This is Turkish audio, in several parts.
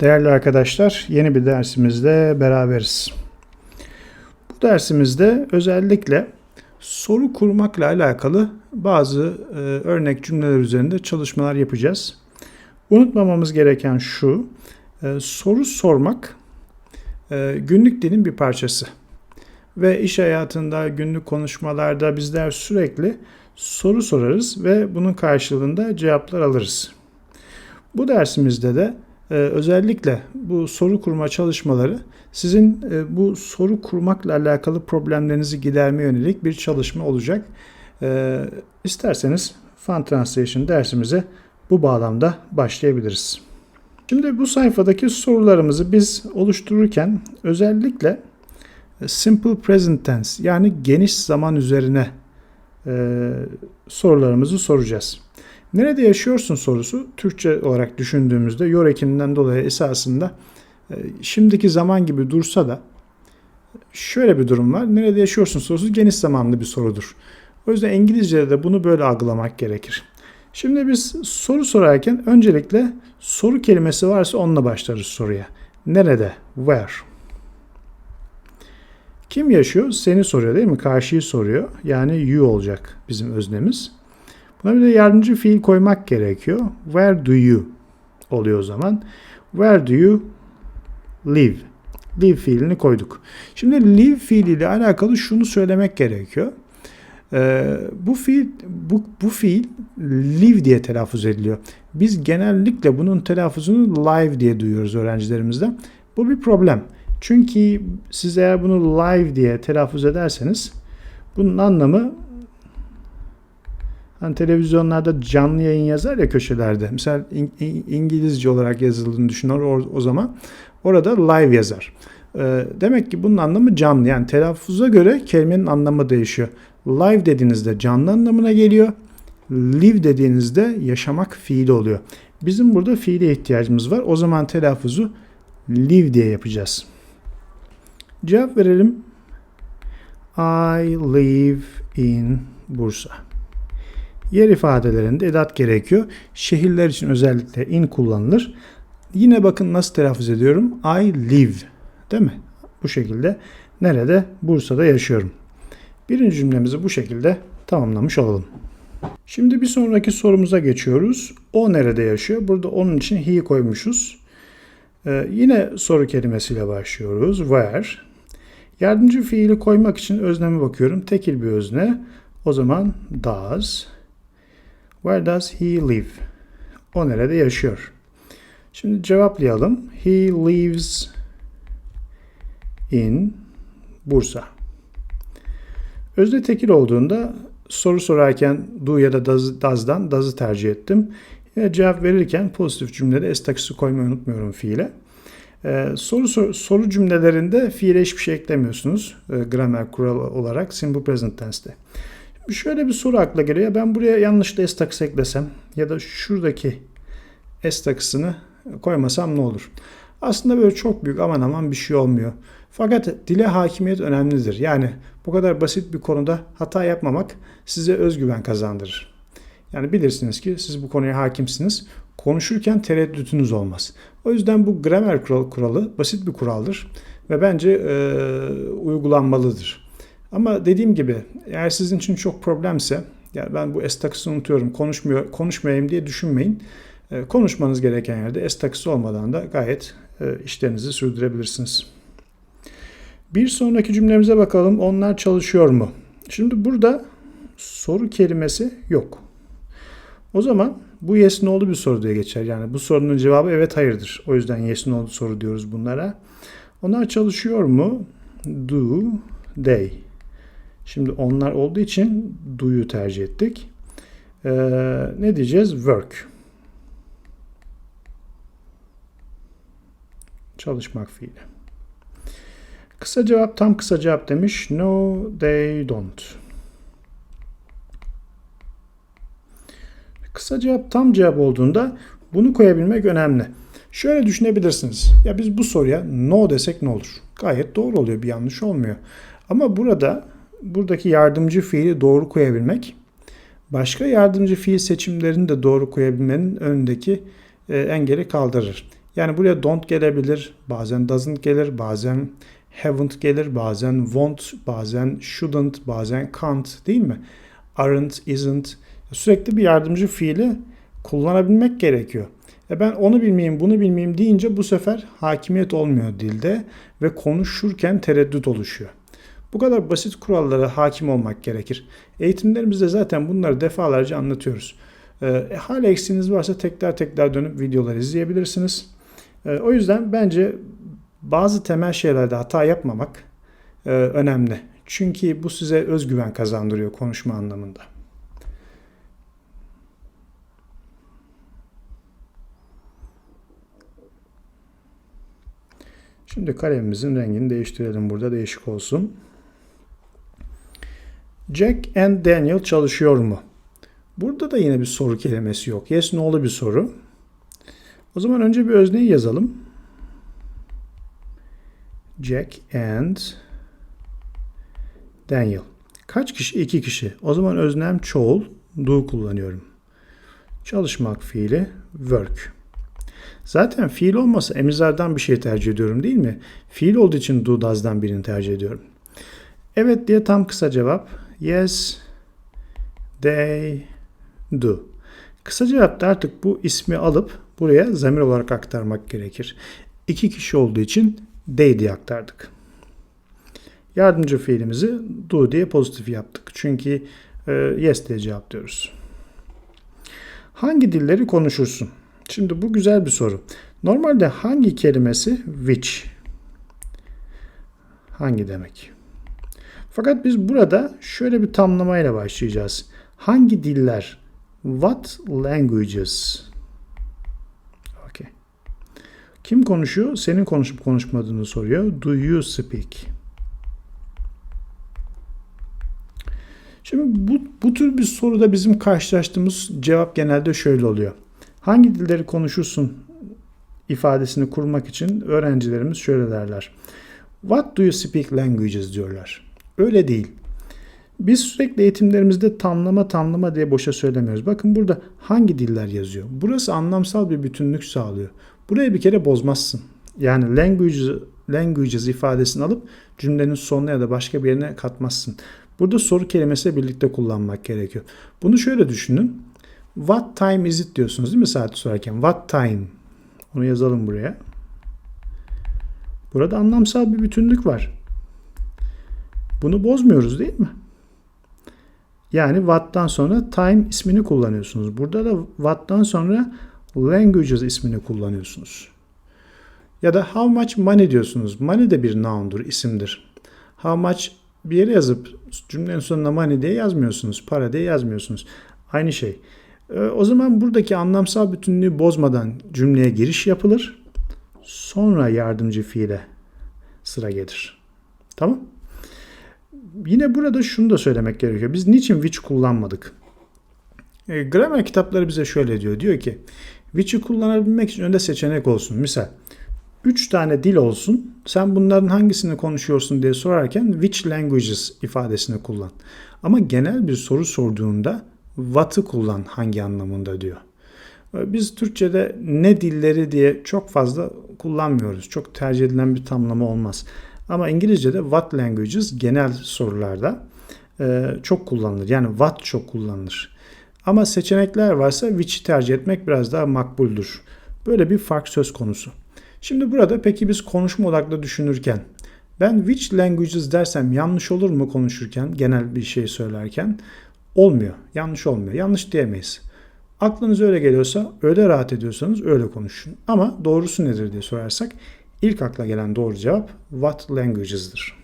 Değerli arkadaşlar, yeni bir dersimizde beraberiz. Bu dersimizde özellikle soru kurmakla alakalı bazı e, örnek cümleler üzerinde çalışmalar yapacağız. Unutmamamız gereken şu, e, soru sormak e, günlük dilin bir parçası. Ve iş hayatında, günlük konuşmalarda bizler sürekli soru sorarız ve bunun karşılığında cevaplar alırız. Bu dersimizde de ee, özellikle bu soru kurma çalışmaları sizin e, bu soru kurmakla alakalı problemlerinizi gidermeye yönelik bir çalışma olacak. Ee, isterseniz Fan Translation dersimize bu bağlamda başlayabiliriz. Şimdi bu sayfadaki sorularımızı biz oluştururken özellikle e, Simple Present Tense yani geniş zaman üzerine e, sorularımızı soracağız. Nerede yaşıyorsun sorusu Türkçe olarak düşündüğümüzde yor ekiminden dolayı esasında e, şimdiki zaman gibi dursa da şöyle bir durum var. Nerede yaşıyorsun sorusu geniş zamanlı bir sorudur. O yüzden İngilizce'de de bunu böyle algılamak gerekir. Şimdi biz soru sorarken öncelikle soru kelimesi varsa onunla başlarız soruya. Nerede? Where? Kim yaşıyor? Seni soruyor değil mi? Karşıyı soruyor. Yani you olacak bizim öznemiz. Buna bir de yardımcı fiil koymak gerekiyor. Where do you oluyor o zaman. Where do you live? Live fiilini koyduk. Şimdi live fiiliyle alakalı şunu söylemek gerekiyor. Ee, bu fiil bu, bu fiil live diye telaffuz ediliyor. Biz genellikle bunun telaffuzunu live diye duyuyoruz öğrencilerimizden. Bu bir problem. Çünkü siz eğer bunu live diye telaffuz ederseniz bunun anlamı Hani televizyonlarda canlı yayın yazar ya köşelerde. Mesela İngilizce olarak yazıldığını düşünür o, o zaman. Orada live yazar. Ee, demek ki bunun anlamı canlı. Yani telaffuza göre kelimenin anlamı değişiyor. Live dediğinizde canlı anlamına geliyor. Live dediğinizde yaşamak fiili oluyor. Bizim burada fiile ihtiyacımız var. O zaman telaffuzu live diye yapacağız. Cevap verelim. I live in Bursa. Yer ifadelerinde edat gerekiyor. Şehirler için özellikle in kullanılır. Yine bakın nasıl telaffuz ediyorum. I live. Değil mi? Bu şekilde nerede? Bursa'da yaşıyorum. Birinci cümlemizi bu şekilde tamamlamış olalım. Şimdi bir sonraki sorumuza geçiyoruz. O nerede yaşıyor? Burada onun için he koymuşuz. Ee, yine soru kelimesiyle başlıyoruz. Where? Yardımcı fiili koymak için özneme bakıyorum. Tekil bir özne. O zaman does. Where does he live? O nerede yaşıyor? Şimdi cevaplayalım. He lives in Bursa. Özne tekil olduğunda soru sorarken do ya da does, does'dan does'ı tercih ettim. Yine cevap verirken pozitif cümlede s takısı koymayı unutmuyorum fiile. Ee, soru, soru soru cümlelerinde fiile hiçbir şey eklemiyorsunuz. E, gramer kuralı olarak simple present tense'te. Şöyle bir soru akla geliyor. Ben buraya yanlışlıkla S eklesem ya da şuradaki S koymasam ne olur? Aslında böyle çok büyük aman aman bir şey olmuyor. Fakat dile hakimiyet önemlidir. Yani bu kadar basit bir konuda hata yapmamak size özgüven kazandırır. Yani bilirsiniz ki siz bu konuya hakimsiniz. Konuşurken tereddütünüz olmaz. O yüzden bu gramer kuralı basit bir kuraldır ve bence e, uygulanmalıdır. Ama dediğim gibi eğer sizin için çok problemse yani ben bu S takısını unutuyorum konuşmuyor, konuşmayayım diye düşünmeyin. E, konuşmanız gereken yerde S takısı olmadan da gayet e, işlerinizi sürdürebilirsiniz. Bir sonraki cümlemize bakalım. Onlar çalışıyor mu? Şimdi burada soru kelimesi yok. O zaman bu yes no oldu bir soru diye geçer. Yani bu sorunun cevabı evet hayırdır. O yüzden yes no oldu soru diyoruz bunlara. Onlar çalışıyor mu? Do they? Şimdi onlar olduğu için do'yu tercih ettik. Ee, ne diyeceğiz? Work. Çalışmak fiili. Kısa cevap tam kısa cevap demiş. No they don't. Kısa cevap tam cevap olduğunda bunu koyabilmek önemli. Şöyle düşünebilirsiniz. Ya biz bu soruya no desek ne olur? Gayet doğru oluyor. Bir yanlış olmuyor. Ama burada buradaki yardımcı fiili doğru koyabilmek, başka yardımcı fiil seçimlerini de doğru koyabilmenin önündeki e, engeli kaldırır. Yani buraya don't gelebilir, bazen doesn't gelir, bazen haven't gelir, bazen won't, bazen shouldn't, bazen can't değil mi? Aren't, isn't. Sürekli bir yardımcı fiili kullanabilmek gerekiyor. E ben onu bilmeyeyim, bunu bilmeyeyim deyince bu sefer hakimiyet olmuyor dilde ve konuşurken tereddüt oluşuyor. Bu kadar basit kurallara hakim olmak gerekir. Eğitimlerimizde zaten bunları defalarca anlatıyoruz. E, hala eksiğiniz varsa tekrar tekrar dönüp videoları izleyebilirsiniz. E, o yüzden bence bazı temel şeylerde hata yapmamak e, önemli. Çünkü bu size özgüven kazandırıyor konuşma anlamında. Şimdi kalemimizin rengini değiştirelim. Burada değişik olsun. Jack and Daniel çalışıyor mu? Burada da yine bir soru kelimesi yok. Yes no'lu bir soru. O zaman önce bir özneyi yazalım. Jack and Daniel. Kaç kişi? İki kişi. O zaman öznem çoğul. Do kullanıyorum. Çalışmak fiili work. Zaten fiil olmasa emizlerden bir şey tercih ediyorum değil mi? Fiil olduğu için do does'dan birini tercih ediyorum. Evet diye tam kısa cevap. Yes, they do. Kısa cevapta artık bu ismi alıp buraya zamir olarak aktarmak gerekir. İki kişi olduğu için they diye aktardık. Yardımcı fiilimizi do diye pozitif yaptık. Çünkü e, yes diye cevaplıyoruz. Hangi dilleri konuşursun? Şimdi bu güzel bir soru. Normalde hangi kelimesi which? Hangi demek? Fakat biz burada şöyle bir tamlamayla başlayacağız. Hangi diller? What languages? Okay. Kim konuşuyor? Senin konuşup konuşmadığını soruyor. Do you speak? Şimdi bu, bu tür bir soruda bizim karşılaştığımız cevap genelde şöyle oluyor. Hangi dilleri konuşursun ifadesini kurmak için öğrencilerimiz şöyle derler. What do you speak languages diyorlar. Öyle değil. Biz sürekli eğitimlerimizde tamlama tamlama diye boşa söylemiyoruz. Bakın burada hangi diller yazıyor. Burası anlamsal bir bütünlük sağlıyor. Burayı bir kere bozmazsın. Yani languages, languages ifadesini alıp cümlenin sonuna ya da başka bir yerine katmazsın. Burada soru kelimesiyle birlikte kullanmak gerekiyor. Bunu şöyle düşünün. What time is it diyorsunuz değil mi saati sorarken? What time? Onu yazalım buraya. Burada anlamsal bir bütünlük var. Bunu bozmuyoruz değil mi? Yani what'tan sonra time ismini kullanıyorsunuz. Burada da what'tan sonra languages ismini kullanıyorsunuz. Ya da how much money diyorsunuz. Money de bir noun'dur, isimdir. How much bir yere yazıp cümlenin sonuna money diye yazmıyorsunuz. Para diye yazmıyorsunuz. Aynı şey. Ee, o zaman buradaki anlamsal bütünlüğü bozmadan cümleye giriş yapılır. Sonra yardımcı fiile sıra gelir. Tamam? Yine burada şunu da söylemek gerekiyor. Biz niçin which kullanmadık? E, gramer kitapları bize şöyle diyor. Diyor ki which'i kullanabilmek için önde seçenek olsun. Misal 3 tane dil olsun. Sen bunların hangisini konuşuyorsun diye sorarken which languages ifadesini kullan. Ama genel bir soru sorduğunda what'ı kullan hangi anlamında diyor. Biz Türkçe'de ne dilleri diye çok fazla kullanmıyoruz. Çok tercih edilen bir tamlama olmaz. Ama İngilizce'de what languages genel sorularda e, çok kullanılır. Yani what çok kullanılır. Ama seçenekler varsa which'i tercih etmek biraz daha makbuldür. Böyle bir fark söz konusu. Şimdi burada peki biz konuşma odaklı düşünürken ben which languages dersem yanlış olur mu konuşurken genel bir şey söylerken? Olmuyor. Yanlış olmuyor. Yanlış diyemeyiz. Aklınız öyle geliyorsa, öyle rahat ediyorsanız öyle konuşun. Ama doğrusu nedir diye sorarsak ilk akla gelen doğru cevap what languages'dır.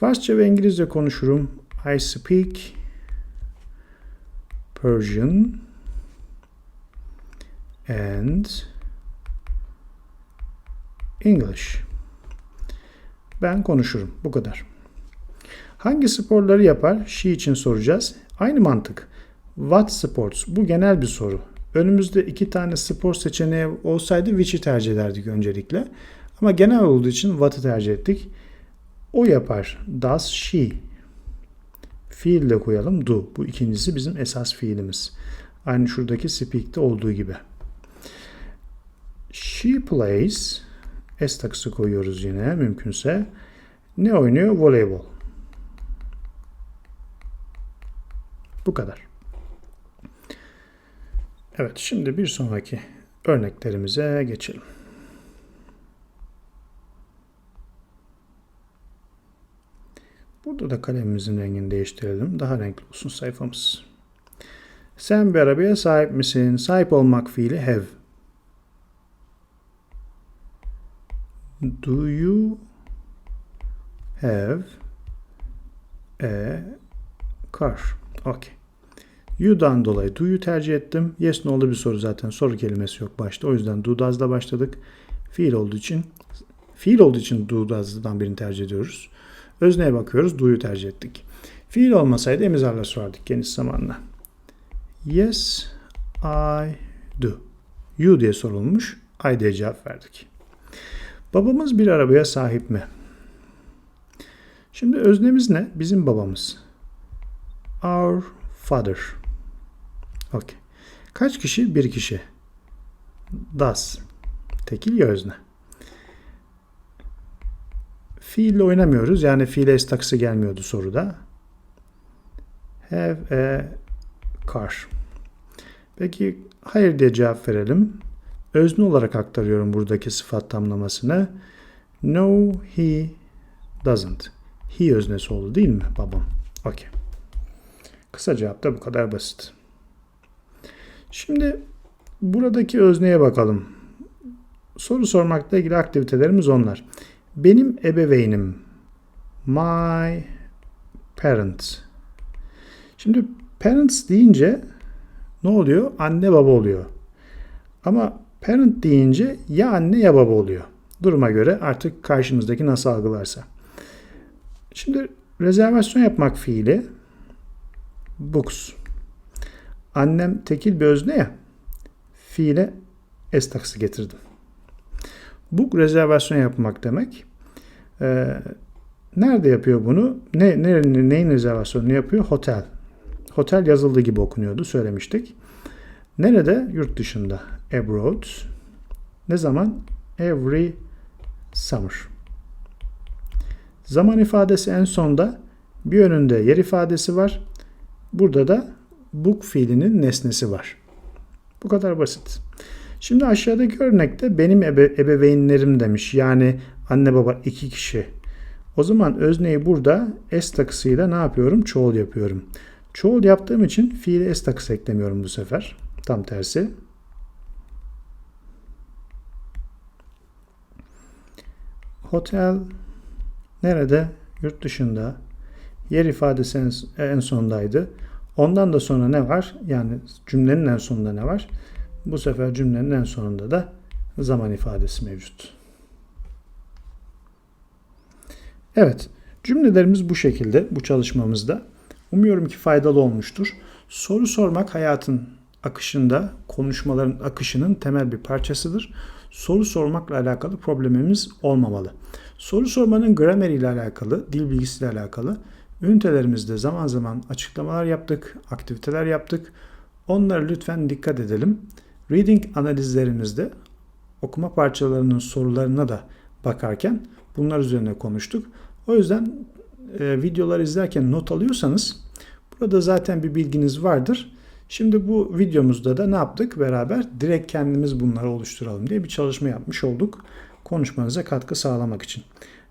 Farsça ve İngilizce konuşurum. I speak Persian and English. Ben konuşurum. Bu kadar. Hangi sporları yapar? She için soracağız. Aynı mantık. What sports? Bu genel bir soru. Önümüzde iki tane spor seçeneği olsaydı which'i tercih ederdik öncelikle. Ama genel olduğu için what'ı tercih ettik. O yapar. Does she? Fiil de koyalım. Do. Bu ikincisi bizim esas fiilimiz. Aynı şuradaki speak'te olduğu gibi. She plays. S takısı koyuyoruz yine mümkünse. Ne oynuyor? Voleybol. Bu kadar. Evet şimdi bir sonraki örneklerimize geçelim. Burada da kalemimizin rengini değiştirelim. Daha renkli olsun sayfamız. Sen bir arabaya sahip misin? Sahip olmak fiili have. Do you have a car? Okay. You'dan dolayı do'yu tercih ettim. Yes no'lu bir soru zaten. Soru kelimesi yok başta. O yüzden do does'la başladık. Fiil olduğu için fiil olduğu için do does'dan birini tercih ediyoruz. Özneye bakıyoruz. Do'yu tercih ettik. Fiil olmasaydı emizarla sorardık geniş zamanla. Yes, I do. You diye sorulmuş. I diye cevap verdik. Babamız bir arabaya sahip mi? Şimdi öznemiz ne? Bizim babamız. Our father. Okay. Kaç kişi? Bir kişi. Does. Tekil ya özne. Fiille oynamıyoruz. Yani fiile s gelmiyordu soruda. Have a car. Peki hayır diye cevap verelim. Özne olarak aktarıyorum buradaki sıfat tamlamasını. No, he doesn't. He öznesi oldu değil mi babam? Okey. Kısa cevap da bu kadar basit. Şimdi buradaki özneye bakalım. Soru sormakla ilgili aktivitelerimiz onlar. Benim ebeveynim. My parents. Şimdi parents deyince ne oluyor? Anne baba oluyor. Ama parent deyince ya anne ya baba oluyor. Duruma göre artık karşımızdaki nasıl algılarsa. Şimdi rezervasyon yapmak fiili books. Annem tekil bir özne ya. Fiile s takısı getirdim. Book rezervasyon yapmak demek. Ee, nerede yapıyor bunu? Ne, ne, neyin rezervasyonunu yapıyor? Hotel. Hotel yazıldığı gibi okunuyordu söylemiştik. Nerede? Yurt dışında. Abroad. Ne zaman? Every summer. Zaman ifadesi en sonda. Bir önünde yer ifadesi var. Burada da book fiilinin nesnesi var. Bu kadar basit. Şimdi aşağıdaki örnekte benim ebe, ebeveynlerim demiş. Yani anne baba iki kişi. O zaman özneyi burada s takısıyla ne yapıyorum? Çoğul yapıyorum. Çoğul yaptığım için fiile s takısı eklemiyorum bu sefer. Tam tersi. Hotel nerede? Yurt dışında. Yer ifadesi en, sondaydı. Ondan da sonra ne var? Yani cümlenin en sonunda ne var? Bu sefer cümlenin en sonunda da zaman ifadesi mevcut. Evet, cümlelerimiz bu şekilde bu çalışmamızda. Umuyorum ki faydalı olmuştur. Soru sormak hayatın akışında, konuşmaların akışının temel bir parçasıdır. Soru sormakla alakalı problemimiz olmamalı. Soru sormanın gramer ile alakalı, dil bilgisiyle alakalı ünitelerimizde zaman zaman açıklamalar yaptık, aktiviteler yaptık. Onlara lütfen dikkat edelim. Reading analizlerimizde okuma parçalarının sorularına da bakarken bunlar üzerine konuştuk. O yüzden e, videoları izlerken not alıyorsanız burada zaten bir bilginiz vardır. Şimdi bu videomuzda da ne yaptık beraber? Direkt kendimiz bunları oluşturalım diye bir çalışma yapmış olduk. Konuşmanıza katkı sağlamak için.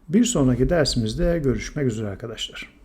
Bir sonraki dersimizde görüşmek üzere arkadaşlar.